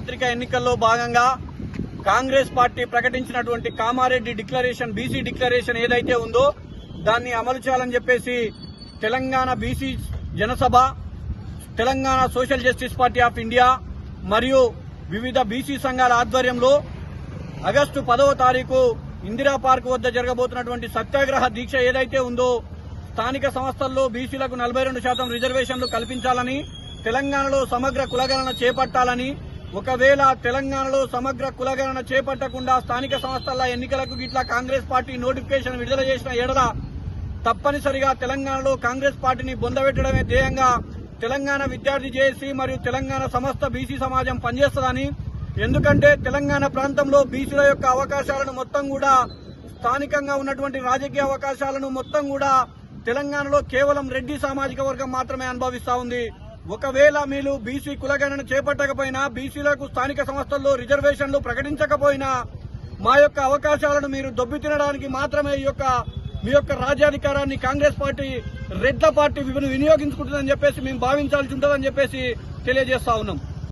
సార్వత్రిక ఎన్నికల్లో భాగంగా కాంగ్రెస్ పార్టీ ప్రకటించినటువంటి కామారెడ్డి డిక్లరేషన్ బీసీ డిక్లరేషన్ ఏదైతే ఉందో దాన్ని అమలు చేయాలని చెప్పేసి Telangana BC Janasabha Telangana social justice party of India మరియు వివిధ బీసీ సంఘాల ఆధ్వర్యంలో ఆగస్టు పదవ తారీఖు ఇందిరా పార్క్ వద్ద జరగబోతున్నటువంటి సత్యాగ్రహ దీక్ష ఏదైతే ఉందో స్థానిక సంస్థల్లో బీసీలకు నలభై రెండు శాతం రిజర్వేషన్లు కల్పించాలని తెలంగాణలో సమగ్ర కులగణన చేపట్టాలని ఒకవేళ తెలంగాణలో సమగ్ర కులగణన చేపట్టకుండా స్థానిక సంస్థల ఎన్నికలకు గిట్లా కాంగ్రెస్ పార్టీ నోటిఫికేషన్ విడుదల చేసిన ఎడల తప్పనిసరిగా తెలంగాణలో కాంగ్రెస్ పార్టీని బొందబెట్టడమే ధ్యేయంగా తెలంగాణ విద్యార్థి జేఏసీ మరియు తెలంగాణ సమస్త బీసీ సమాజం పనిచేస్తుందని ఎందుకంటే తెలంగాణ ప్రాంతంలో బీసీల యొక్క అవకాశాలను మొత్తం కూడా స్థానికంగా ఉన్నటువంటి రాజకీయ అవకాశాలను మొత్తం కూడా తెలంగాణలో కేవలం రెడ్డి సామాజిక వర్గం మాత్రమే అనుభవిస్తా ఉంది. ఒకవేళ మీరు బీసీ కులగణన చేపట్టకపోయినా బీసీలకు స్థానిక సంస్థల్లో రిజర్వేషన్లు ప్రకటించకపోయినా మా యొక్క అవకాశాలను మీరు దొబ్బి తినడానికి మాత్రమే ఈ యొక్క మీ యొక్క రాజ్యాధికారాన్ని కాంగ్రెస్ పార్టీ రెడ్ల పార్టీ వినియోగించుకుంటుందని చెప్పేసి మేము భావించాల్సి ఉంటుందని చెప్పేసి తెలియజేస్తా ఉన్నాం.